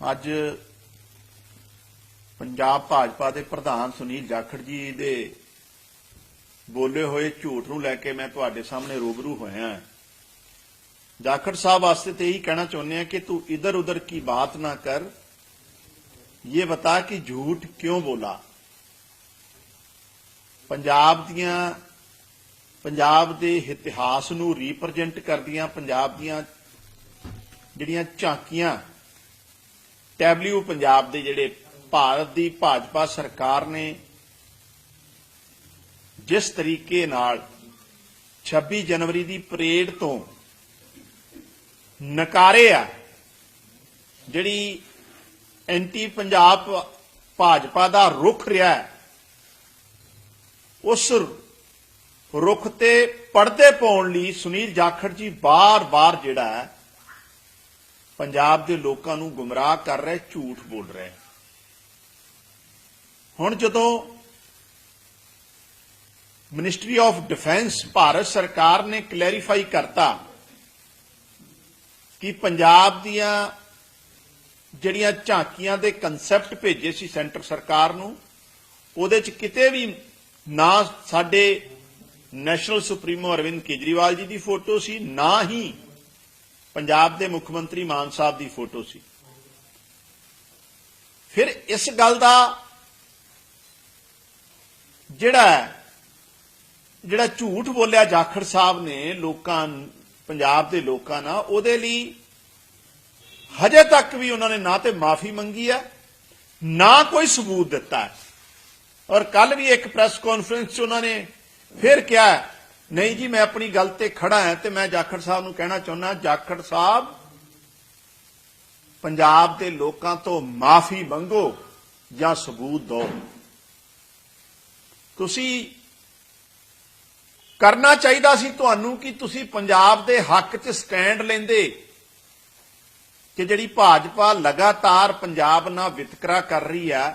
ਅੱਜ ਪੰਜਾਬ ਭਾਜਪਾ ਦੇ ਪ੍ਰਧਾਨ ਸੁਨੀਲ ਜਾਖੜ ਜੀ ਦੇ ਬੋਲੇ ਹੋਏ ਝੂਠ ਨੂੰ ਲੈ ਕੇ ਮੈਂ ਤੁਹਾਡੇ ਸਾਹਮਣੇ ਰੂਬਰੂ ਹੋਇਆ। ਜਾਖੜ ਸਾਹਿਬ ਵਾਸਤੇ ਤੇ ਇਹੀ ਕਹਿਣਾ ਚਾਹੁੰਦੇ ਆ ਕਿ ਤੂੰ ਇਧਰ ਉਧਰ ਕੀ ਬਾਤ ਨਾ ਕਰ, ਇਹ ਬਤਾ ਕਿ ਝੂਠ ਕਿਉਂ ਬੋਲਾ। ਪੰਜਾਬ ਦੀਆਂ, ਪੰਜਾਬ ਦੇ ਇਤਿਹਾਸ ਨੂੰ ਰਿਪਰੈਜ਼ੈਂਟ ਕਰਦੀਆਂ, ਪੰਜਾਬ ਦੀਆਂ ਜਿਹੜੀਆਂ ਝਾਕੀਆਂ ਟੈਬਲਿਊ ਪੰਜਾਬ ਦੇ ਜਿਹੜੇ ਭਾਰਤ ਦੀ ਭਾਜਪਾ ਸਰਕਾਰ ਨੇ ਜਿਸ ਤਰੀਕੇ ਨਾਲ 26 ਜਨਵਰੀ ਦੀ ਪਰੇਡ ਤੋਂ ਨਕਾਰੇ ਆ, ਜਿਹੜੀ ਐਂਟੀ ਪੰਜਾਬ ਭਾਜਪਾ ਦਾ ਰੁਖ ਰਿਹਾ ਹੈ, ਉਸ ਰੁਖ ਤੇ ਪਰਦੇ ਪਾਉਣ ਲਈ ਸੁਨੀਲ ਜਾਖੜ ਜੀ ਬਾਰ-ਬਾਰ ਜਿਹੜਾ ਹੈ ਪੰਜਾਬ ਦੇ ਲੋਕਾਂ ਨੂੰ ਗੁੰਮਰਾਹ ਕਰ ਰਿਹਾ, ਝੂਠ ਬੋਲ ਰਿਹਾ। ਹੁਣ ਜਦੋਂ ਮਿਨਿਸਟਰੀ ਆਫ ਡਿਫੈਂਸ ਭਾਰਤ ਸਰਕਾਰ ਨੇ ਕਲੈਰੀਫਾਈ ਕਰਤਾ ਕਿ ਪੰਜਾਬ ਦੀਆਂ ਜਿਹੜੀਆਂ ਝਾਂਕੀਆਂ ਦੇ ਕਨਸੈਪਟ ਭੇਜੇ ਸੀ ਸੈਂਟਰ ਸਰਕਾਰ ਨੂੰ, ਉਹਦੇ ਚ ਕਿਤੇ ਵੀ ਨਾ ਸਾਡੇ ਨੈਸ਼ਨਲ ਸੁਪਰੀਮੋ ਅਰਵਿੰਦ ਕੇਜਰੀਵਾਲ ਜੀ ਦੀ ਫੋਟੋ ਸੀ, ਨਾ ਹੀ ਪੰਜਾਬ ਦੇ ਮੁੱਖ ਮੰਤਰੀ ਮਾਨ ਸਾਹਿਬ ਦੀ ਫੋਟੋ ਸੀ। ਫਿਰ ਇਸ ਗੱਲ ਦਾ ਜਿਹੜਾ ਜਿਹੜਾ ਝੂਠ ਬੋਲਿਆ ਜਾਖੜ ਸਾਹਿਬ ਨੇ ਲੋਕਾਂ, ਪੰਜਾਬ ਦੇ ਲੋਕਾਂ ਨਾਲ, ਉਹਦੇ ਲਈ ਹਜੇ ਤੱਕ ਵੀ ਉਹਨਾਂ ਨੇ ਨਾ ਤੇ ਮਾਫੀ ਮੰਗੀ ਹੈ, ਨਾ ਕੋਈ ਸਬੂਤ ਦਿੱਤਾ ਔਰ ਕੱਲ ਵੀ ਇੱਕ ਪ੍ਰੈਸ ਕਾਨਫਰੰਸ 'ਚ ਉਹਨਾਂ ਨੇ ਫਿਰ ਕਿਹਾ ਨਹੀਂ ਜੀ, ਮੈਂ ਆਪਣੀ ਗੱਲ ਤੇ ਖੜਾ ਹਾਂ ਤੇ ਮੈਂ ਜਾਖੜ ਸਾਹਿਬ ਨੂੰ ਕਹਿਣਾ ਚਾਹੁੰਦਾ, ਜਾਖੜ ਸਾਹਿਬ, ਪੰਜਾਬ ਦੇ ਲੋਕਾਂ ਤੋਂ ਮਾਫੀ ਮੰਗੋ ਜਾਂ ਸਬੂਤ ਦਿਓ। ਤੁਸੀਂ ਕਰਨਾ ਚਾਹੀਦਾ ਸੀ ਤੁਹਾਨੂੰ ਕਿ ਤੁਸੀਂ ਪੰਜਾਬ ਦੇ ਹੱਕ 'ਚ ਸਟੈਂਡ ਲੈਂਦੇ ਕਿ ਜਿਹੜੀ ਭਾਜਪਾ ਲਗਾਤਾਰ ਪੰਜਾਬ ਨਾਲ ਵਿਤਕਰਾ ਕਰ ਰਹੀ ਆ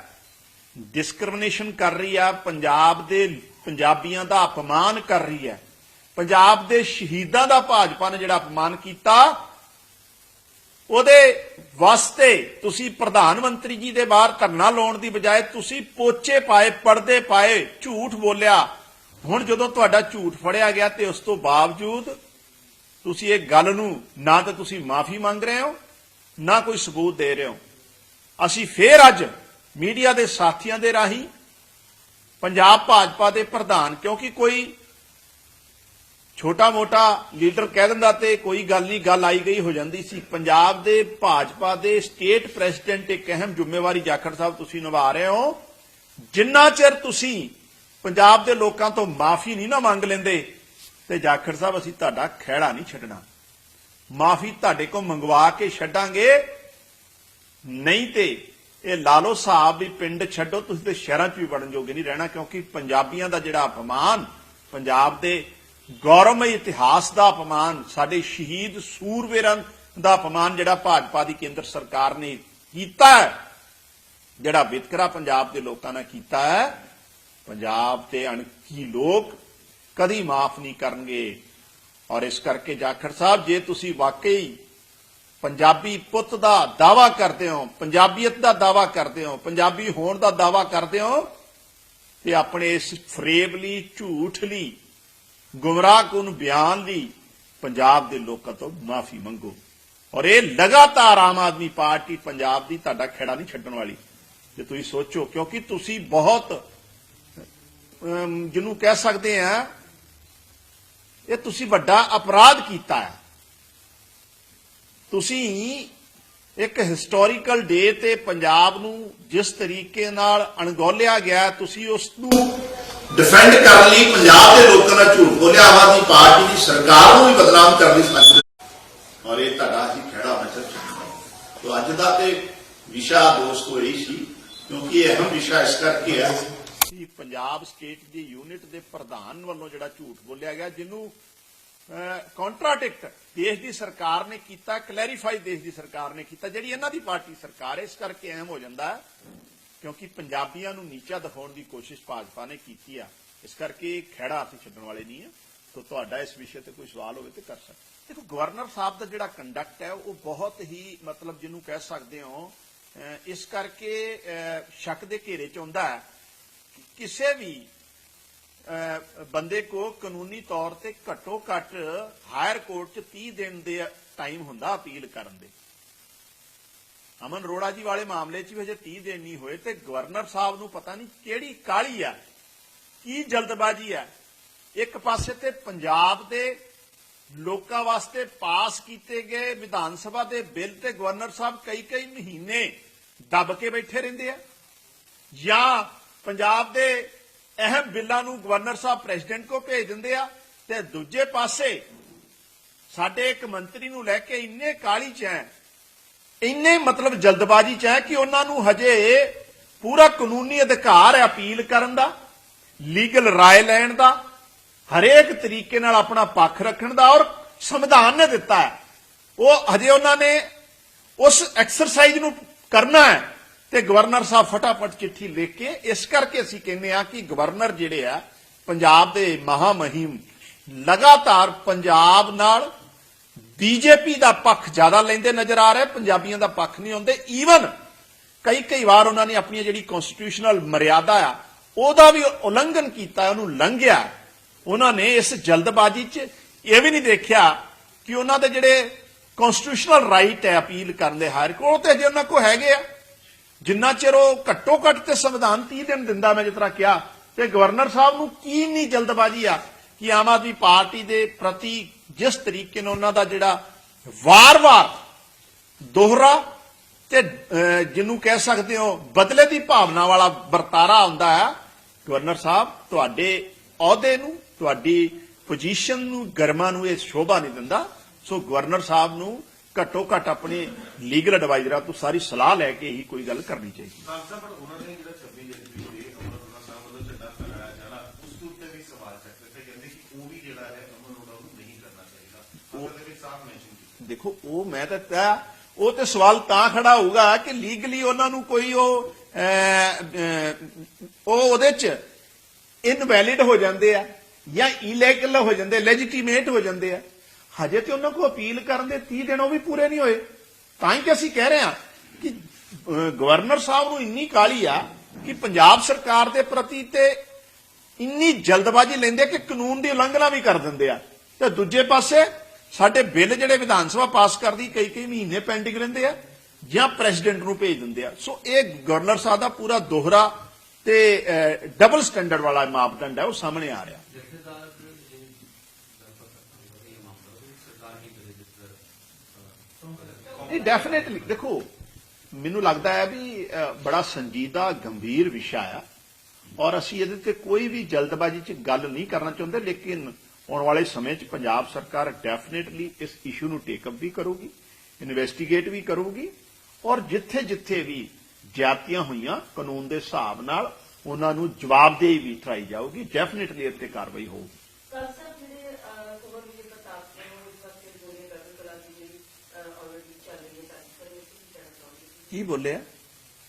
ਡਿਸਕ੍ਰਿਮੀਨੇਸ਼ਨ ਕਰ ਰਹੀ ਆ, ਪੰਜਾਬ ਦੇ ਪੰਜਾਬੀਆਂ ਦਾ ਅਪਮਾਨ ਕਰ ਰਹੀ ਹੈ ਪੰਜਾਬ ਦੇ ਸ਼ਹੀਦਾਂ ਦਾ ਭਾਜਪਾ ਨੇ ਜਿਹੜਾ ਅਪਮਾਨ ਕੀਤਾ, ਉਹਦੇ ਵਾਸਤੇ ਤੁਸੀਂ ਪ੍ਰਧਾਨ ਮੰਤਰੀ ਜੀ ਦੇ ਬਾਹਰ ਧਰਨਾ ਲਾਉਣ ਦੀ ਬਜਾਏ ਤੁਸੀਂ ਪੋਚੇ ਪਾਏ, ਪਰਦੇ ਪਾਏ, ਝੂਠ ਬੋਲਿਆ। ਹੁਣ ਜਦੋਂ ਤੁਹਾਡਾ ਝੂਠ ਫੜਿਆ ਗਿਆ ਤੇ ਉਸ ਤੋਂ ਬਾਵਜੂਦ ਤੁਸੀਂ ਇਹ ਗੱਲ ਨੂੰ ਨਾ ਤਾਂ ਤੁਸੀਂ ਮਾਫੀ ਮੰਗ ਰਹੇ ਹੋ, ਨਾ ਕੋਈ ਸਬੂਤ ਦੇ ਰਹੇ ਹੋ। ਅਸੀਂ ਫੇਰ ਅੱਜ ਮੀਡੀਆ ਦੇ ਸਾਥੀਆਂ ਦੇ ਰਾਹੀਂ ਪੰਜਾਬ ਭਾਜਪਾ ਦੇ ਪ੍ਰਧਾਨ, ਕਿਉਂਕਿ ਕੋਈ ਛੋਟਾ ਮੋਟਾ ਲੀਡਰ ਕਹਿ ਦਿੰਦਾ ਤੇ ਕੋਈ ਗੱਲ ਨਹੀਂ, ਗੱਲ ਆਈ ਗਈ, ਹੋ ਜਾਂਦੀ ਸੀ। ਪੰਜਾਬ ਦੇ ਭਾਜਪਾ ਦੇ ਸਟੇਟ ਪ੍ਰੈਜ਼ੀਡੈਂਟ ਇੱਕ ਅਹਿਮ ਜ਼ਿੰਮੇਵਾਰੀ ਜਾਖੜ ਸਾਹਿਬ ਤੁਸੀਂ ਨਿਭਾ ਰਹੇ ਹੋ। ਜਿੰਨਾ ਚਿਰ ਤੁਸੀਂ ਪੰਜਾਬ ਦੇ ਲੋਕਾਂ ਤੋਂ ਮਾਫੀ ਨਹੀਂ ਨਾ ਮੰਗ ਲੈਂਦੇ, ਤੇ ਜਾਖੜ ਸਾਹਿਬ ਅਸੀਂ ਤੁਹਾਡਾ ਖਹਿੜਾ ਨਹੀਂ ਛੱਡਣਾ। ਮਾਫੀ ਤੁਹਾਡੇ ਕੋਲ ਮੰਗਵਾ ਕੇ ਛੱਡਾਂਗੇ। ਨਹੀਂ ਤੇ ਇਹ ਲਾਲੋ ਸਾਹਿਬ ਵੀ ਪਿੰਡ ਛੱਡੋ, ਤੁਸੀਂ ਤੇ ਸ਼ਹਿਰਾਂ 'ਚ ਵੀ ਵੜਨ ਜੋਗੇ ਨਹੀਂ ਰਹਿਣਾ, ਕਿਉਂਕਿ ਪੰਜਾਬੀਆਂ ਦਾ ਜਿਹੜਾ ਅਪਮਾਨ ਪੰਜਾਬ ਦੇ ਗੌਰਵਮਈ ਇਤਿਹਾਸ ਦਾ ਅਪਮਾਨ, ਸਾਡੇ ਸ਼ਹੀਦ ਸੂਰਵੀਰਾਂ ਦਾ ਅਪਮਾਨ ਜਿਹੜਾ ਭਾਜਪਾ ਦੀ ਕੇਂਦਰ ਸਰਕਾਰ ਨੇ ਕੀਤਾ ਹੈ, ਜਿਹੜਾ ਵਿਤਕਰਾ ਪੰਜਾਬ ਦੇ ਲੋਕਾਂ ਨਾਲ ਕੀਤਾ ਹੈ, ਪੰਜਾਬ ਦੇ ਅਣਖੀ ਲੋਕ ਕਦੀ ਮਾਫ ਨਹੀਂ ਕਰਨਗੇ। ਔਰ ਇਸ ਕਰਕੇ ਜਾਖੜ ਸਾਹਿਬ, ਜੇ ਤੁਸੀਂ ਵਾਕਈ ਪੰਜਾਬੀ ਪੁੱਤ ਦਾ ਦਾਵਾ ਕਰਦੇ ਹੋ, ਪੰਜਾਬੀਅਤ ਦਾ ਦਾਵਾ ਕਰਦੇ ਹੋ, ਪੰਜਾਬੀ ਹੋਣ ਦਾ ਦਾਵਾ ਕਰਦੇ ਹੋ, ਤੇ ਆਪਣੇ ਇਸ ਫਰੇਬ ਲਈ, ਝੂਠ ਲਈ ਗੁੰਮਰਾਹਕੁਨ ਬਿਆਨ ਲਈ ਪੰਜਾਬ ਦੇ ਲੋਕਾਂ ਤੋਂ ਮਾਫੀ ਮੰਗੋ। ਔਰ ਇਹ ਲਗਾਤਾਰ ਆਮ ਆਦਮੀ ਪਾਰਟੀ ਪੰਜਾਬ ਦੀ ਤੁਹਾਡਾ ਖੇੜਾ ਨਹੀਂ ਛੱਡਣ ਵਾਲੀ। ਜੇ ਤੁਸੀਂ ਸੋਚੋ, ਕਿਉਂਕਿ ਤੁਸੀਂ ਬਹੁਤ ਜਿਹਨੂੰ ਕਹਿ ਸਕਦੇ ਆ, ਇਹ ਤੁਸੀਂ ਵੱਡਾ ਅਪਰਾਧ ਕੀਤਾ ਹੈ। ਤੁਸੀਂ ਇੱਕ ਹਿਸਟੋਰੀਕਲ ਡੇ ਤੇ ਪੰਜਾਬ ਨੂੰ ਜਿਸ ਤਰੀਕੇ ਨਾਲ ਅਣਗੌਲਿਆ ਗਿਆ, ਤੁਸੀਂ ਉਸ ਨੂੰ ਡਿਫੈਂਡ ਕਰਨ ਲਈ ਪੰਜਾਬ ਦੇ ਲੋਕਾਂ ਦਾ ਪਾਰਟੀ ਦੀ ਸਰਕਾਰ ਨੂੰ ਵੀ ਬਦਨਾਮ ਕਰ ਦੀ ਸਕਦੇ ਔਰ ਇਹ ਤੁਹਾਡਾ ਹੀ ਖੜਾ ਮੈਸੇਜ ਤੋ ਅੱਜ ਦਾ ਤੇ ਵਿਸ਼ਾ ਦੋਸਤੋ ਇਹ ਸੀ, ਕਿਉਂਕਿ ਇਹ ਅਹਿਮ ਵਿਸ਼ਾ ਇਸ ਕਰਕੇ ਹੈ ਕਿ ਪੰਜਾਬ ਸਟੇਟ ਦੀ ਯੂਨਿਟ ਦੇ ਪ੍ਰਧਾਨ ਵੱਲੋਂ ਜਿਹੜਾ ਝੂਠ ਬੋਲਿਆ ਗਿਆ, ਜਿਹਨੂੰ ਕੰਟਰਾਡਿਕਟ ਦੇਸ਼ ਦੀ ਸਰਕਾਰ ਨੇ ਕੀਤਾ ਕਲੈਰੀਫਾਈ ਦੇਸ਼ ਦੀ ਸਰਕਾਰ ਨੇ ਕੀਤਾ, ਜਿਹੜੀ ਇਹਨਾਂ ਦੀ ਪਾਰਟੀ ਸਰਕਾਰ ਹੈ, ਇਸ ਕਰਕੇ ਅਹਿਮ ਹੋ ਜਾਂਦਾ ਕਿਉਂਕਿ ਪੰਜਾਬੀਆਂ ਨੂੰ ਨੀਚਾ ਦਿਖਾਉਣ ਦੀ ਕੋਸ਼ਿਸ਼ ਭਾਜਪਾ ਨੇ ਕੀਤੀ ਆ। ਇਸ ਕਰਕੇ ਖਹਿੜਾ ਅਸੀਂ ਛੱਡਣ ਵਾਲੇ ਨਹੀਂ ਆ। ਸੋ ਤੁਹਾਡਾ ਇਸ ਵਿਸ਼ੇ ਤੇ ਕੋਈ ਸਵਾਲ ਹੋਵੇ ਤੇ ਕਰ ਸਕਦੇ ਦੇਖੋ, ਗਵਰਨਰ ਸਾਹਿਬ ਦਾ ਜਿਹੜਾ ਕੰਡਕਟ ਹੈ, ਉਹ ਬਹੁਤ ਹੀ ਮਤਲਬ ਜਿਹਨੂੰ ਕਹਿ ਸਕਦੇ ਹੋ ਇਸ ਕਰਕੇ ਸ਼ੱਕ ਦੇ ਘੇਰੇ ਚ ਆਉਂਦਾ ਹੈ ਕਿ ਕਿਸੇ ਵੀ ਬੰਦੇ ਕੋ ਕਾਨੂੰਨੀ ਤੌਰ ਤੇ ਘੱਟੋ ਘੱਟ ਹਾਇਰ ਕੋਰਟ ਚ 30 ਦਿਨ ਦੇ ਟਾਈਮ ਹੁੰਦਾ ਅਪੀਲ ਕਰਨ ਦੇ। ਅਮਨ ਰੋੜਾ ਜੀ ਵਾਲੇ ਮਾਮਲੇ 'ਚ ਵੀ ਹਜੇ 30 ਦਿਨ ਨਹੀਂ ਹੋਏ ਤੇ ਗਵਰਨਰ ਸਾਹਿਬ ਨੂੰ ਪਤਾ ਨਹੀਂ ਕਿਹੜੀ ਕਾਲੀ ਆ, ਕੀ ਜਲਦਬਾਜ਼ੀ ਆ। ਇੱਕ ਪਾਸੇ ਤੇ ਪੰਜਾਬ ਦੇ ਲੋਕਾਂ ਵਾਸਤੇ ਪਾਸ ਕੀਤੇ ਗਏ ਵਿਧਾਨ ਸਭਾ ਦੇ ਬਿੱਲ ਤੇ ਗਵਰਨਰ ਸਾਹਿਬ ਕਈ ਕਈ ਮਹੀਨੇ ਦੱਬ ਕੇ ਬੈਠੇ ਰਹਿੰਦੇ ਆ। ਜਾਂ ਪੰਜਾਬ ਦੇ ਅਹਿਮ ਬਿੱਲਾਂ ਨੂੰ ਗਵਰਨਰ ਸਾਹਿਬ ਪ੍ਰੈਜ਼ੀਡੈਂਟ ਕੋ ਭੇਜ ਦਿੰਦੇ ਆ ਤੇ ਦੂਜੇ ਪਾਸੇ ਸਾਡੇ ਇੱਕ ਮੰਤਰੀ ਨੂੰ ਲੈ ਕੇ ਇੰਨੇ ਕਾਲੀ ਚ ਹੈ, ਇੰਨੇ ਮਤਲਬ ਜਲਦਬਾਜ਼ੀ ਚ ਹੈ ਕਿ ਉਹਨਾਂ ਨੂੰ ਹਜੇ ਪੂਰਾ ਕਾਨੂੰਨੀ ਅਧਿਕਾਰ ਹੈ ਅਪੀਲ ਕਰਨ ਦਾ, ਲੀਗਲ ਰਾਏ ਲੈਣ ਦਾ ਹਰੇਕ ਤਰੀਕੇ ਨਾਲ ਆਪਣਾ ਪੱਖ ਰੱਖਣ ਦਾ ਔਰ ਸੰਵਿਧਾਨ ਨੇ ਦਿੱਤਾ ਹੈ। ਉਹ ਹਜੇ ਉਹਨਾਂ ਨੇ ਉਸ ਐਕਸਰਸਾਈਜ਼ ਨੂੰ ਕਰਨਾ ਹੈ ਤੇ ਗਵਰਨਰ ਸਾਹਿਬ ਫਟਾਫਟ ਚਿੱਠੀ ਲਿਖ ਕੇ ਇਸ ਕਰਕੇ ਅਸੀਂ ਕਹਿੰਦੇ ਆ ਕਿ ਗਵਰਨਰ ਜਿਹੜੇ ਆ, ਪੰਜਾਬ ਦੇ ਮਹਾਮਹਿਮ ਲਗਾਤਾਰ ਪੰਜਾਬ ਨਾਲ ਬੀਜੇਪੀ ਦਾ ਪੱਖ ਜ਼ਿਆਦਾ ਲੈਂਦੇ ਨਜ਼ਰ ਆ ਰਹੇ, ਪੰਜਾਬੀਆਂ ਦਾ ਪੱਖ ਨਹੀਂ ਆਉਂਦੇ। ਈਵਨ ਕਈ ਕਈ ਵਾਰ ਉਹਨਾਂ ਨੇ ਆਪਣੀ ਜਿਹੜੀ ਕਨਸਟੀਟਿਊਸ਼ਨਲ ਮਰਿਆਦਾ ਆ, ਉਹਦਾ ਵੀ ਉਲੰਘਣ ਕੀਤਾ, ਉਹਨੂੰ ਲੰਘਿਆ। ਉਹਨਾਂ ਨੇ ਇਸ ਜਲਦਬਾਜ਼ੀ 'ਚ ਇਹ ਵੀ ਨਹੀਂ ਦੇਖਿਆ ਕਿ ਉਹਨਾਂ ਦੇ ਜਿਹੜੇ ਕਨਸਟੀਟਿਊਸ਼ਨਲ ਰਾਈਟ ਹੈ ਅਪੀਲ ਕਰਨ ਦੇ ਹਾਇਰ ਕੋਲ ਤੇ ਜੇ ਉਹਨਾਂ ਕੋ ਹੈਗੇ ਆ। ਜਿੰਨਾ ਚਿਰ ਉਹ ਘੱਟੋ ਘੱਟ ਤੇ ਸੰਵਿਧਾਨ 30 ਦਿਨ ਦਿੰਦਾ, ਮੈਂ ਜਿਸ ਤਰ੍ਹਾਂ ਕਿਹਾ, ਤੇ ਗਵਰਨਰ ਸਾਹਿਬ ਨੂੰ ਕੀ ਨਹੀਂ ਜਲਦਬਾਜ਼ੀ ਆ ਕਿ ਆਮ ਆਦਮੀ ਪਾਰਟੀ ਦੇ ਪ੍ਰਤੀ ਜਿਸ ਤਰੀਕੇ ਨਾਲ ਉਹਨਾਂ ਦਾ ਜਿਹੜਾ ਵਾਰ-ਵਾਰ ਦੋਹਰਾ ਤੇ ਜਿਹਨੂੰ ਕਹਿ ਸਕਦੇ ਹੋ, ਬਦਲੇ ਦੀ ਭਾਵਨਾ ਵਾਲਾ ਵਰਤਾਰਾ ਹੁੰਦਾ ਹੈ ਗਵਰਨਰ ਸਾਹਿਬ, ਤੁਹਾਡੇ ਅਹੁਦੇ ਨੂੰ ਤੁਹਾਡੀ ਪੋਜੀਸ਼ਨ ਨੂੰ ਗਰਮਾ ਨੂੰ ਇਹ ਸ਼ੋਭਾ ਨਹੀਂ ਦਿੰਦਾ। ਸੋ ਗਵਰਨਰ ਸਾਹਿਬ ਨੂੰ ਘੱਟੋ ਘੱਟ ਆਪਣੇ ਲੀਗਲ ਐਡਵਾਈਜ਼ਰਾਂ ਤੋਂ ਸਾਰੀ ਸਲਾਹ ਲੈ ਕੇ ਹੀ ਕੋਈ ਗੱਲ ਕਰਨੀ ਚਾਹੀਦੀ। ਖਾਨ ਸਾਹਿਬ ਪਰ ਉਹਨਾਂ ਨੇ ਜਿਹੜਾ 26 ਜਨਵਰੀ ਦੇ ਅਮਰ ਅਰੋੜਾ ਸਾਹਿਬ ਵੱਲੋਂ ਝੰਡਾ ਫਹਿਰਾਇਆ ਜਾਣਾ ਉਸ ਦੇ ਉੱਤੇ ਵੀ ਸਵਾਲ ਚੱਕਦੇ ਤੇ ਕਹਿੰਦੇ ਕਿ ਉਹ ਵੀ ਜਿਹੜਾ ਹੈ ਅਮਰ ਅਰੋੜਾ ਨੂੰ ਨਹੀਂ ਕਰਨਾ ਚਾਹੀਦਾ। ਉਹਨਾਂ ਦੇ ਵਿੱਚ ਸਾਫ਼ ਮੈਂਸ਼ਨ ਕੀਤਾ। ਦੇਖੋ ਉਹ ਮੈਂ ਤਾਂ ਕਿਹਾ ਉਹ ਤੇ ਸਵਾਲ ਤਾਂ ਖੜਾ ਹੋਊਗਾ ਕਿ ਲੀਗਲੀ ਉਹਨਾਂ ਨੂੰ ਕੋਈ ਉਹ ਉਹ ਉਹਦੇ ਚ ਇਨਵੈਲਿਡ ਹੋ ਜਾਂਦੇ ਆ। ਜਾਂ ਇਲੀਗਲ ਹੋ ਜਾਂਦੇ ਲੈਜੀਟੀਮੇਟ ਹੋ ਜਾਂਦੇ ਆ। ਹਜੇ ਤੇ ਉਹਨਾਂ ਕੋ ਅਪੀਲ ਕਰਨ ਦੇ 30 ਦਿਨ ਉਹ ਵੀ ਪੂਰੇ ਨਹੀਂ ਹੋਏ। ਤਾਂ ਹੀ ਕਿ ਅਸੀਂ ਕਹਿ ਰਹੇ ਹਾਂ ਕਿ ਗਵਰਨਰ ਸਾਹਿਬ ਨੂੰ ਇੰਨੀ ਕਾਲੀ ਆ ਕਿ ਪੰਜਾਬ ਸਰਕਾਰ ਦੇ ਪ੍ਰਤੀ ਤੇ ਇੰਨੀ ਜਲਦਬਾਜ਼ੀ ਲੈਂਦੇ ਕਿ ਕਾਨੂੰਨ ਦੀ ਉਲੰਘਣਾ ਵੀ ਕਰ ਦਿੰਦੇ ਆ। ਤੇ ਦੂਜੇ ਪਾਸੇ ਸਾਡੇ ਬਿੱਲ ਜਿਹੜੇ ਵਿਧਾਨ ਸਭਾ ਪਾਸ ਕਰਦੀ ਕਈ ਕਈ ਮਹੀਨੇ ਪੈਂਡਿੰਗ ਰਹਿੰਦੇ ਆ ਜਾਂ ਪ੍ਰੈਜ਼ੀਡੈਂਟ ਨੂੰ ਭੇਜ ਦਿੰਦੇ ਆ। ਸੋ ਇਹ ਗਵਰਨਰ ਸਾਹਿਬ ਦਾ ਪੂਰਾ ਦੋਹਰਾ ਤੇ ਡਬਲ ਸਟੈਂਡਰਡ ਵਾਲਾ ਮਾਪਦੰਡ ਹੈ, ਉਹ ਸਾਹਮਣੇ ਆ ਰਿਹਾ ਜਥੇਦਾਰ ਇਹ ਲਗਭਗ ਇਹ ਮਾਮਲਾ ਵੀ ਸਰਕਾਰ ਹੀ ਕਰੇ ਜਿਸ ਡੈਫੀਨਿਟਲੀ ਦੇਖੋ, ਮੈਨੂੰ ਲੱਗਦਾ ਹੈ ਵੀ ਬੜਾ ਸੰਜੀਦਾ, ਗੰਭੀਰ ਵਿਸ਼ਾ ਆ ਔਰ ਅਸੀਂ ਇਹਦੇ ਤੇ ਕੋਈ ਵੀ ਜਲਦਬਾਜ਼ੀ 'ਚ ਗੱਲ ਨਹੀਂ ਕਰਨਾ ਚਾਹੁੰਦੇ, ਲੇਕਿਨ ਆਉਣ ਵਾਲੇ ਸਮੇਂ 'ਚ ਪੰਜਾਬ ਸਰਕਾਰ ਡੈਫੀਨਿਟਲੀ ਇਸ ਇਸ਼ੂ ਨੂੰ ਟੇਕ ਅਪ ਵੀ ਕਰੂਗੀ ਇਨਵੈਸਟੀਗੇਟ ਵੀ ਕਰੂਗੀ ਔਰ ਜਿੱਥੇ-ਜਿੱਥੇ ਵੀ ਜਾਤੀਆਂ ਹੋਈਆਂ, ਕਾਨੂੰਨ ਦੇ ਹਿਸਾਬ ਨਾਲ ਉਹਨਾਂ ਨੂੰ ਜਵਾਬਦੇਹੀ ਵੀ ਠਾਈ ਜਾਊਗੀ ਡੈਫੀਨਿਟਲੀ ਇੱਥੇ ਕਾਰਵਾਈ ਹੋਊਗੀ ਕੱਲ ਸਾਹਿਬ ਜਿਹੜੇ ਕੁਮਰ ਵਿਜੇ ਪ੍ਰਤਾਪ ਸਿੰਘ ਨੂੰ ਇਸ ਵਕਤ ਗੋਲੀ ਕਰਨ ਕਲਾ ਦੀ ਜਿਹੜੀ ਆਲਰੇਡੀ ਚੱਲ ਰਹੀ ਹੈ ਤਾਂ ਪਰ ਇਹ ਕੀ ਕਹਿਣਾ ਚਾਹੁੰਦੇ ਸੀ ਕੀ ਬੋਲਿਆ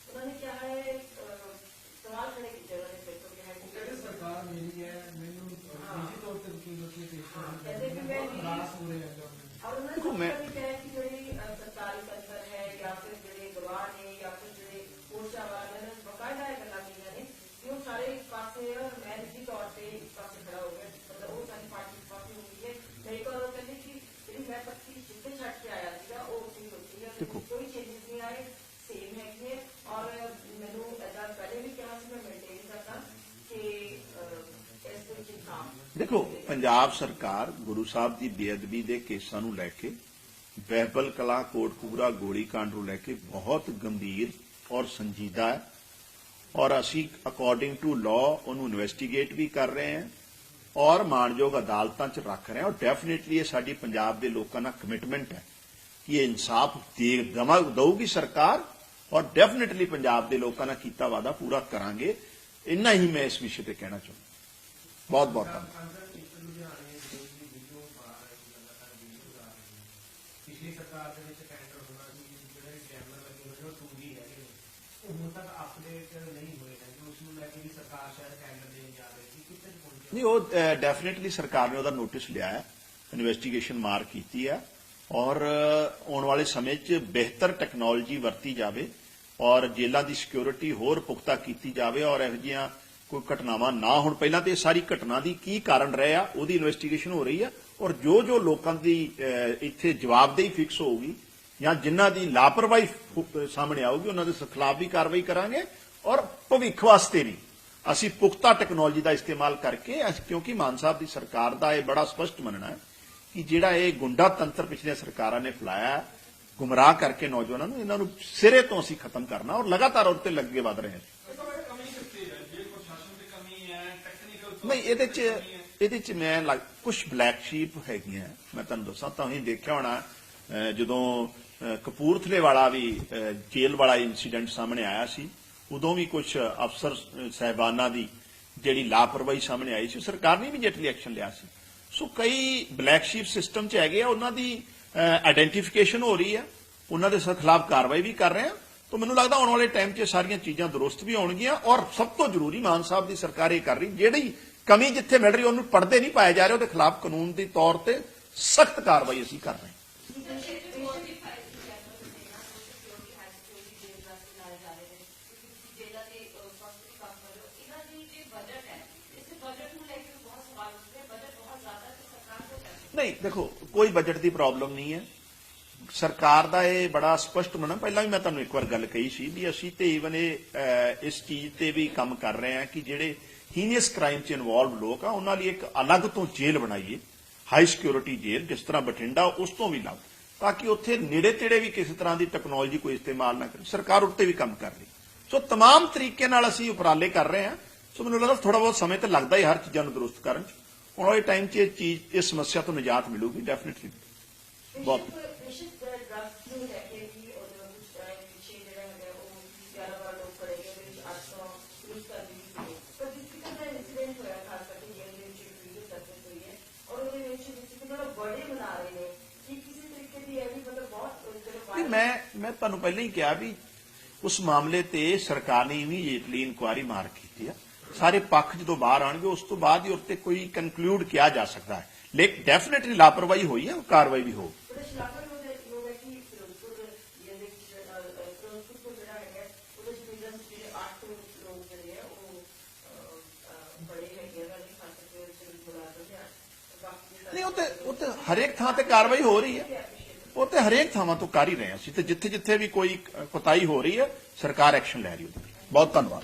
ਉਹਨਾਂ ਨੇ ਕਿਹਾ ਹੈ ਅਹ, ਸਵਾਲ ਖੜੇ ਕੀਤੇ ਉਹਨਾਂ ਨੇ ਪੇਪਰ ਕਿਹਾ ਕਿ ਜਿਹੜੀ ਸਰਕਾਰ ਮੇਰੀ ਹੈ ਮੈਨੂੰ ਨਿੱਜੀ ਤੌਰ ਤੇ ਵਕੀਲ ਵਕੀਲ ਪੇਸ਼ ਕਹਿੰਦੇ ਕਿ ਮੈਂ ਕਰਨਾ ਰਾਸ ਹੋ ਰਿਹਾ ਹੈ ਔਰ ਉਹਨਾਂ ਦੇਖੋ, ਨੇ ਮੈਂ- ਇਹ ਵੀ ਕਿਹਾ ਕਿ ਜਿਹੜੀ ਅਹ, ਸਰਕਾਰੀ ਸੰਸਦ ਹੈ ਜਾਂ ਫਿਰ ਜਿਹੜੇ ਗਵਾਹ ਨੇ ਜਾਂ ਫਿਰ ਜਿਹੜੇ ਕੋਸ਼ਾ ਵਾਲੇ ਨੇ ਬਕਾਇਦਾ ਇਹ ਗੱਲਾਂ ਕਹੀਆਂ ਨੇ ਕਿ ਉਹ ਸਾਰੇ ਇੱਕ ਪਾਸੇ ਔਰ ਮੈਂ ਨਿੱਜੀ ਤੌਰ ਤੇ ਇੱਕ ਪਾਸੇ ਖੜਾ ਹੋ ਗਿਆ ਮਤਲਬ ਉਹ ਸਾਡੀ ਪਾਰਟੀ ਇੱਕ ਪਾਸੇ ਹੋ ਗਈ ਹੈ ਨਹੀਂ ਤਾਂ ਉਹ ਕਹਿੰਦੇ ਕਿ ਜਿਹੜੀ ਮੈਂ ਪੱਤੀ ਜਿੱਥੇ ਛੱਡ ਕੇ ਆਇਆ ਸੀਗਾ ਉਹ ਉੱਥੇ ਹੀ ਹੋਈ ਹੈ ਦੇਖੋ। ਕੋਈ ਚੇਂਜਸ ਨਹੀਂ ਆਏ ਸੇਮ ਹੈਗੇ ਔਰ ਮੈਨੂੰ ਐਦਾਂ ਪਹਿਲੇ ਵੀ ਕਿਹਾ ਸੀ ਮੈਂ ਮੇਨਟੇਨ ਕਰਦਾ ਕਿ ਅਹ, ਇਸ ਦੇ ਵਿੱਚ ਇਨਸਾਫ ਦੇਖੋ ਪੰਜਾਬ ਸਰਕਾਰ ਗੁਰੂ ਸਾਹਿਬ ਦੀ ਬੇਅਦਬੀ ਦੇ ਕੇਸਾਂ ਨੂੰ ਲੈ ਕੇ, ਬਹਿਬਲ ਕਲਾ ਕੋਟਕਪੂਰਾ ਗੋਲੀकांड ਨੂੰ ਲੈ ਕੇ ਬਹੁਤ ਗੰਭੀਰ ਔਰ ਸੰਜੀਦਾ ਹੈ ਔਰ ਅਸੀਂ ਅਕੋਰਡਿੰਗ ਟੂ ਲਾਅ ਉਹਨੂੰ ਇਨਵੈਸਟੀਗੇਟ ਵੀ ਕਰ ਰਹੇ ਹਾਂ ਔਰ ਮਾਣਯੋਗ ਅਦਾਲਤਾਂ 'ਚ ਰੱਖ ਰਹੇ ਹਾਂ ਔਰ ਡੈਫੀਨਿਟਲੀ ਇਹ ਸਾਡੀ ਪੰਜਾਬ ਦੇ ਲੋਕਾਂ ਦਾ ਕਮਿਟਮੈਂਟ ਹੈ ਕਿ ਇਹ ਇਨਸਾਫ ਦੇ ਦਮਾ, ਦਊਗੀ ਸਰਕਾਰ ਔਰ ਡੈਫੀਨਿਟਲੀ ਪੰਜਾਬ ਦੇ ਲੋਕਾਂ ਨਾਲ ਕੀਤਾ ਵਾਦਾ ਪੂਰਾ ਕਰਾਂਗੇ। ਇੰਨਾ ਹੀ ਮੈਂ ਇਸ ਵਿਸ਼ੇ ਤੇ ਕਹਿਣਾ ਚਾਹੁੰਦਾ। ਬਹੁਤ ਬਹੁਤ ਧੰਨਵਾਦ ਅੰਦਰ ਇੱਕ ਲੁਧਿਆਣੇ ਦੇ ਵੀ ਵੀਡੀਓ ਪਾ ਰਹੇ ਸੀ ਲਗਾਤਾਰ ਵੀਡੀਓ ਆ ਰਹੀ ਹੈ ਪਿਛਲੀ ਸਰਕਾਰ ਦੇ ਵਿੱਚ ਟੈਂਡਰ ਹੋਣਾ ਸੀ ਜਿਹੜੇ ਕੈਮਰਾ ਲੱਗੇ ਹੋਏ ਨੇ ਉਹ 2D ਹੈਗੇ ਨੇ ਉਹ ਹੁਣ ਤੱਕ ਅਪਡੇਟ ਨਹੀਂ ਹੋਏ ਨੇ ਕਿ ਉਸ ਨੂੰ ਲੈ ਕੇ ਵੀ ਸਰਕਾਰ ਸ਼ਾਇਦ ਟੈਂਡਰ ਦੇਣ ਜਾ ਰਹੀ ਸੀ ਕਿੱਥੇ ਪਹੁੰਚੀ ਨਹੀਂ ਉਹ ਡੈਫੀਨਿਟਲੀ ਸਰਕਾਰ ਨੇ ਉਹਦਾ ਨੋਟਿਸ ਲਿਆ ਹੈ ਇਨਵੈਸਟੀਗੇਸ਼ਨ ਮਾਰ ਕੀਤੀ ਹੈ ਔਰ ਅ, ਆਉਣ ਵਾਲੇ ਸਮੇਂ 'ਚ ਬਿਹਤਰ ਟੈਕਨੋਲੋਜੀ ਵਰਤੀ ਜਾਵੇ ਔਰ ਜੇਲ੍ਹਾਂ ਦੀ ਸਿਕਿਉਰਿਟੀ ਹੋਰ ਪੁਖਤਾ ਕੀਤੀ ਜਾਵੇ ਔਰ ਇਹੋ ਜਿਹੀਆਂ ਕੋਈ ਘਟਨਾਵਾਂ ਨਾ ਹੋਣ। ਪਹਿਲਾਂ ਤੇ ਇਹ ਸਾਰੀ ਘਟਨਾ ਦੀ ਕੀ ਕਾਰਨ ਰਹੇ ਆ, ਉਹਦੀ ਇਨਵੈਸਟੀਗੇਸ਼ਨ ਹੋ ਰਹੀ ਆ ਔਰ ਜੋ ਜੋ ਲੋਕਾਂ ਦੀ ਇੱਥੇ ਜਵਾਬਦੇਹੀ ਫਿਕਸ ਹੋਊਗੀ ਜਾਂ ਜਿਨ੍ਹਾਂ ਦੀ ਲਾਪਰਵਾਹੀ ਸਾਹਮਣੇ ਆਊਗੀ, ਉਹਨਾਂ ਦੇ ਖਿਲਾਫ ਵੀ ਕਾਰਵਾਈ ਕਰਾਂਗੇ ਔਰ ਭਵਿੱਖ ਵਾਸਤੇ ਵੀ। ਅਸੀਂ ਪੁਖਤਾ ਟੈਕਨੋਲੋਜੀ ਦਾ ਇਸਤੇਮਾਲ ਕਰਕੇ ਕਿਉਂਕਿ ਮਾਨ ਸਾਹਿਬ ਦੀ ਸਰਕਾਰ ਦਾ ਇਹ ਬੜਾ ਸਪਸ਼ਟ ਮੰਨਣਾ ਹੈ ਕਿ ਜਿਹੜਾ ਇਹ ਗੁੰਡਾ ਤੰਤਰ ਪਿਛਲੇ ਸਰਕਾਰਾਂ ਨੇ ਫੈਲਾਇਆ ਗੁੰਮਰਾਹ ਕਰਕੇ ਨੌਜਵਾਨਾਂ ਨੂੰ ਇਹਨਾਂ ਨੂੰ ਸਿਰੇ ਤੋਂ ਅਸੀਂ ਖਤਮ ਕਰਨਾ ਔਰ ਲਗਾਤਾਰ ਉਹਤੇ ਲੱਗੇ ਵਧ ਰਹੇ ਹਾਂ ਕਮੀ ਕਿੱਥੇ ਹੈ ਜੇ ਪ੍ਰਸ਼ਾਸਨ ਦੀ ਕਮੀ ਹੈ ਟੈਕਨੀਕਲ ਨਹੀਂ ਇਹਦੇ ਚ ਇਹਦੇ ਚ ਮੈਂ ਕੁਝ ਬਲੈਕ ਸ਼ੀਪ ਹੈਗੀਆਂ। ਮੈਂ ਤੁਹਾਨੂੰ ਦੱਸਾਂ ਤਾਂ ਹੀ ਦੇਖਿਆ ਹੋਣਾ ਜਦੋਂ ਕਪੂਰਥਲੇ ਵਾਲਾ ਵੀ ਅਹ, ਜੇਲ੍ਹ ਵਾਲਾ ਇਨਸੀਡੈਂਟ ਸਾਹਮਣੇ ਆਇਆ ਸੀ ਉਦੋਂ ਵੀ ਕੁਝ ਅਫਸਰ ਅਹ, ਸਾਹਿਬਾਨਾਂ ਦੀ ਜਿਹੜੀ ਲਾਪਰਵਾਹੀ ਸਾਹਮਣੇ ਆਈ ਸੀ ਸਰਕਾਰ ਨੇ ਇਮੀਡੀਏਟਲੀ ਐਕਸ਼ਨ ਲਿਆ ਸੀ। ਸੋ ਕਈ ਬਲੈਕ ਸ਼ੀਪ ਸਿਸਟਮ ਚ ਹੈਗੇ ਆ ਉਹਨਾਂ ਦੀ ਆਇਡੈਂਟੀਫਿਕੇਸ਼ਨ ਹੋ ਰਹੀ ਹੈ ਉਹਨਾਂ ਦੇ ਖਿਲਾਫ ਕਾਰਵਾਈ ਵੀ ਕਰ ਰਹੇ ਆ। ਤਾਂ ਮੈਨੂੰ ਲੱਗਦਾ ਆਉਣ ਵਾਲੇ ਟਾਈਮ 'ਚ ਇਹ ਸਾਰੀਆਂ ਚੀਜ਼ਾਂ ਦਰੁਸਤ ਵੀ ਹੋਣਗੀਆਂ ਔਰ ਸਭ ਤੋਂ ਜ਼ਰੂਰੀ ਮਾਨ ਸਾਹਿਬ ਦੀ ਸਰਕਾਰ ਇਹ ਕਰ ਰਹੀ ਜਿਹੜੀ ਕਮੀ ਜਿੱਥੇ ਮਿਲ ਰਹੀ ਉਹਨੂੰ ਪੜਦੇ ਨਹੀਂ ਪਾਇਆ ਜਾ ਰਿਹਾ, ਉਹਦੇ ਖਿਲਾਫ ਕਾਨੂੰਨ ਦੇ ਤੌਰ ਤੇ ਸਖਤ ਕਾਰਵਾਈ ਅਸੀਂ ਕਰ ਰਹੇ ਹਾਂ। ਨਹੀਂ, ਦੇਖੋ, ਕੋਈ ਬਜਟ ਦੀ ਪ੍ਰੋਬਲਮ ਨਹੀਂ ਹੈ। ਸਰਕਾਰ ਦਾ ਇਹ ਬੜਾ ਸਪਸ਼ਟ ਮੰਨਣਾ ਪਹਿਲਾਂ ਵੀ ਮੈਂ ਤੁਹਾਨੂੰ ਇੱਕ ਵਾਰ ਗੱਲ ਕਹੀ ਸੀ ਵੀ ਅਸੀਂ ਤੇ ਈਵਨ ਇਹ ਇਸ ਚੀਜ਼ ਤੇ ਵੀ ਕੰਮ ਕਰ ਰਹੇ ਹਾਂ ਕਿ ਜਿਹੜੇ ਹੀਨੀਅਸ ਕ੍ਰਾਈਮ 'ਚ ਇਨਵੋਲਵ ਲੋਕ ਆ ਉਹਨਾਂ ਲਈ ਇੱਕ ਅਲੱਗ ਤੋਂ ਜੇਲ੍ਹ ਬਣਾਈਏ ਹਾਈ ਸਿਕਿਉਰਿਟੀ ਜੇਲ੍ਹ ਜਿਸ ਤਰ੍ਹਾਂ ਬਠਿੰਡਾ ਉਸ ਤੋਂ ਵੀ ਲੱਗ ਤਾਂ ਕਿ ਉੱਥੇ ਨੇੜੇ ਤੇੜੇ ਵੀ ਕਿਸੇ ਤਰ੍ਹਾਂ ਦੀ ਟੈਕਨੋਲੋਜੀ ਕੋਈ ਇਸਤੇਮਾਲ ਨਾ ਕਰੇ ਸਰਕਾਰ ਉੱਤੇ ਵੀ ਕੰਮ ਕਰ ਰਹੀ ਸੋ तमाम ਤਰੀਕੇ ਨਾਲ ਅਸੀਂ ਉਪਰਾਲੇ ਕਰ ਰਹੇ ਹਾਂ ਸੋ ਮੈਨੂੰ ਲੱਗਦਾ ਥੋੜਾ ਬਹੁਤ ਸਮੇਂ ਤੇ ਲੱਗਦਾ ਹੀ ਹਰ ਚੀਜ਼ਾਂ ਨੂੰ ਦਰੁਸਤ ਕਰਨ 'ਚ ਹੁਣ ਵਾਲੇ ਟਾਈਮ 'ਚ ਇਹ ਚੀਜ਼ ਇਸ ਸਮੱਸਿਆ ਤੋਂ ਨਿਜਾਤ ਮਿਲੂਗੀ ਡੈਫੀਨਿਟਲੀ ਬਹੁਤ ਤੁਹਾਨੂੰ ਪਹਿਲਾਂ ਹੀ ਕਿਹਾ ਵੀ ਉਸ ਮਾਮਲੇ ਤੇ ਸਰਕਾਰ ਨੇ ਇਮੀਡੀਏਟਲੀ ਇਨਕੁਆਇਰੀ ਮਾਰ ਕੀਤੀ ਆ। ਸਾਰੇ ਪੱਖ ਜਦੋਂ ਬਾਹਰ ਆਣਗੇ ਉਸ ਤੋਂ ਬਾਅਦ ਹੀ ਉੱਤੇ ਕੋਈ ਕਨਕਲੂਡ ਕਿਹਾ ਜਾ ਸਕਦਾ ਹੈ। ਲੇਕਿਨ ਡੈਫੀਨਿਟਲੀ ਲਾਪਰਵਾਹੀ ਹੋਈ ਹੈ ਉਹ ਕਾਰਵਾਈ ਵੀ ਹੋਊ ਉਹਦੇ ਸ਼ਲਾਘਾ ਨੂੰ ਦੇ ਲੋਕ ਹੈ ਕਿ ਫਿਰੋਜ਼ਪੁਰ ਦੇ ਵਿੱਚ ਅਹ, ਅਹ, ਫਿਰੋਜ਼ਪੁਰ ਤੋਂ ਜਿਹੜਾ ਹੈਗਾ ਉਹਦੇ ਚ ਮਿਲਣ ਜਿਹੜੇ 8 ਲੋਕ ਜਿਹੜੇ ਆ ਉਹ ਅਹ, ਅਹ, ਬੜੇ ਹੈਗੇ ਆ ਨਹੀਂ ਉਹ ਤੇ ਹਰੇਕ ਥਾਂ ਤੇ ਕਾਰਵਾਈ ਹੋ ਰਹੀ ਹੈ ਉਹ ਤੇ ਹਰੇਕ ਥਾਵਾਂ ਤੋਂ ਕਰ ਹੀ ਰਹੇ ਹਾਂ ਅਸੀਂ ਤੇ ਜਿੱਥੇ ਜਿੱਥੇ ਵੀ ਕੋਈ ਕੋਤਾਹੀ ਹੋ ਰਹੀ ਹੈ, ਸਰਕਾਰ ਐਕਸ਼ਨ ਲੈ ਰਹੀ ਹੈ। ਬਹੁਤ ਧੰਨਵਾਦ।